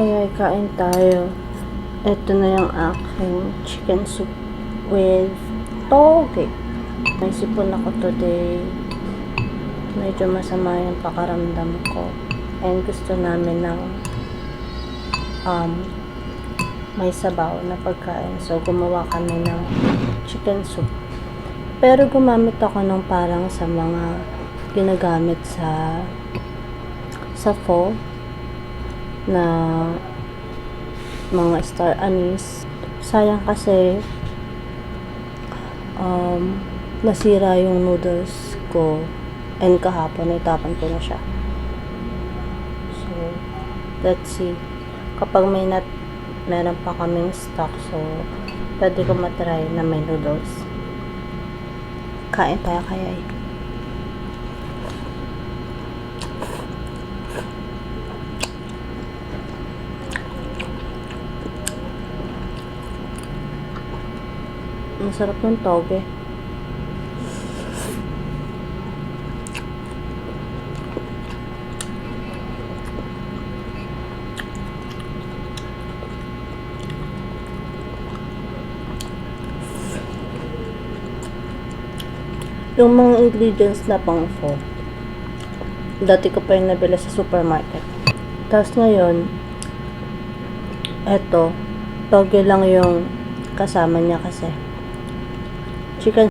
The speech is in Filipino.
Kaya kain tayo. Ito na yung aking chicken soup with toge. May sipon ako today. Medyo masama yung pakaramdam ko. And gusto namin ng um, may sabaw na pagkain. So, gumawa kami ng chicken soup. Pero gumamit ako ng parang sa mga ginagamit sa sa pho na mga star anise. Sayang kasi um, nasira yung noodles ko and kahapon itapan ko na siya. So, let's see. Kapag may nat meron pa kaming stock, so pwede ko matry na may noodles. Kain tayo kaya eh. Ang sarap ng toge. Yung mga ingredients na pang pho, dati ko pa yung nabila sa supermarket. Tapos ngayon, eto, toge lang yung kasama niya kasi. Chicken